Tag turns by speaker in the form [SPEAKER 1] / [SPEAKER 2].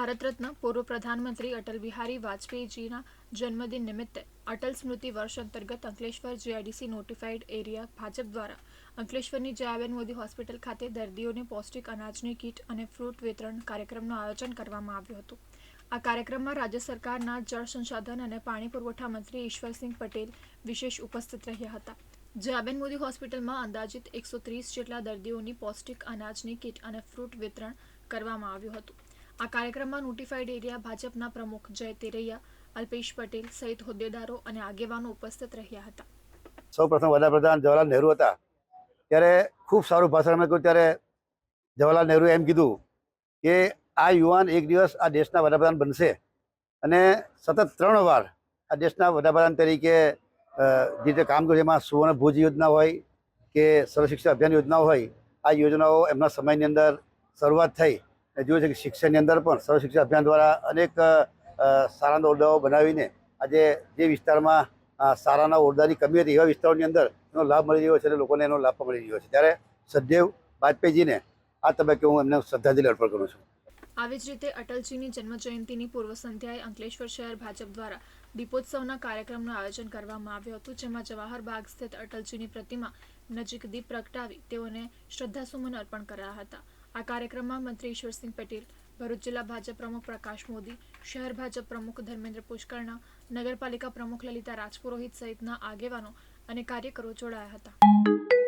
[SPEAKER 1] ભારત રત્ન પૂર્વ પ્રધાનમંત્રી અટલ બિહારી વાજપેયીજીના જન્મદિન નિમિત્તે અટલ સ્મૃતિ વર્ષ અંતર્ગત Ankleshwar GIDC notified area Bhajap દ્વારા અંકલેશ્વરની જયાબેન મોદી હોસ્પિટલ ખાતે દર્દીઓને પૌષ્ટિક અનાજની કીટ અને ફ્રૂટ વિતરણ કાર્યક્રમનું આયોજન કરવામાં આવ્યું હતું. આ કાર્યક્રમમાં રાજ્ય સરકારના જળ સંસાધન અને પાણી પુરવઠા મંત્રી ઈશ્વરસિંહ પટેલ વિશેષ ઉપસ્થિત રહ્યા હતા. જયાબેન મોદી હોસ્પિટલમાં અંદાજિત એકસો ત્રીસ જેટલા દર્દીઓની પૌષ્ટિક અનાજની કીટ અને ફ્રૂટ વિતરણ કરવામાં આવ્યું હતું. આ કાર્યક્રમમાં નોટિફાઈડ એરિયા ભાજપના પ્રમુખ જય તેરૈયા, અલ્પેશ પટેલ સહિત હોદ્દેદારો અને આગેવાનો ઉપસ્થિત રહ્યા હતા.
[SPEAKER 2] સૌ પ્રથમ વડાપ્રધાન જવાહરલાલ નહેરુ હતા. ત્યારે ખૂબ સારું ભાષણ અમે કહ્યું ત્યારે જવાહરલાલ નહેરુએ એમ કીધું કે આ યુવાન એક દિવસ આ દેશના વડાપ્રધાન બનશે. અને સતત ત્રણ વાર આ દેશના વડાપ્રધાન તરીકે જે રીતે કામ કર્યું એમાં સુવર્ણ ભુજ યોજના હોય કે સર્વ શિક્ષા અભિયાન યોજના હોય, આ યોજનાઓ એમના સમયની અંદર શરૂઆત થઈ. જોયું છે કે શિક્ષણની અંદર પણ સર્વ શિક્ષા અભિયાન દ્વારા અનેક સારાના ઓરડાઓ બનાવીને આજે જે વિસ્તારમાં સારાના ઓરડાની કમી હતી એવા વિસ્તારોની અંદર એનો લાભ મળી રહ્યો છે અને લોકોને એનો લાભ મળી રહ્યો છે. ત્યારે સદૈવ વાજપેયીજીને આ તબક્કે હું એમને શ્રદ્ધાંજલિ અર્પણ કરું છું.
[SPEAKER 1] આવી જ રીતે અટલજીની જન્મજયંતિની પૂર્વ સંધ્યાએ અંકલેશ્વર શહેર ભાજપ દ્વારા દીપોત્સવના કાર્યક્રમનું આયોજન કરવામાં આવ્યું હતું, જેમાં જવાહર બાગ સ્થિત અટલજીની પ્રતિમા નજીક દીપ પ્રગટાવી તેઓને શ્રદ્ધાસુમન અર્પણ કર્યા હતા. આ કાર્યક્રમમાં મંત્રી ઈશ્વરસિંહ પટેલ, ભરૂચ જિલ્લા ભાજપ પ્રમુખ પ્રકાશ મોદી, શહેર ભાજપ પ્રમુખ ધર્મેન્દ્ર પુષ્કરણા નગરપાલિકા પ્રમુખ લલિતા રાજપુરોહિત સહિતના આગેવાનો અને કાર્યકરો જોડાયા હતા.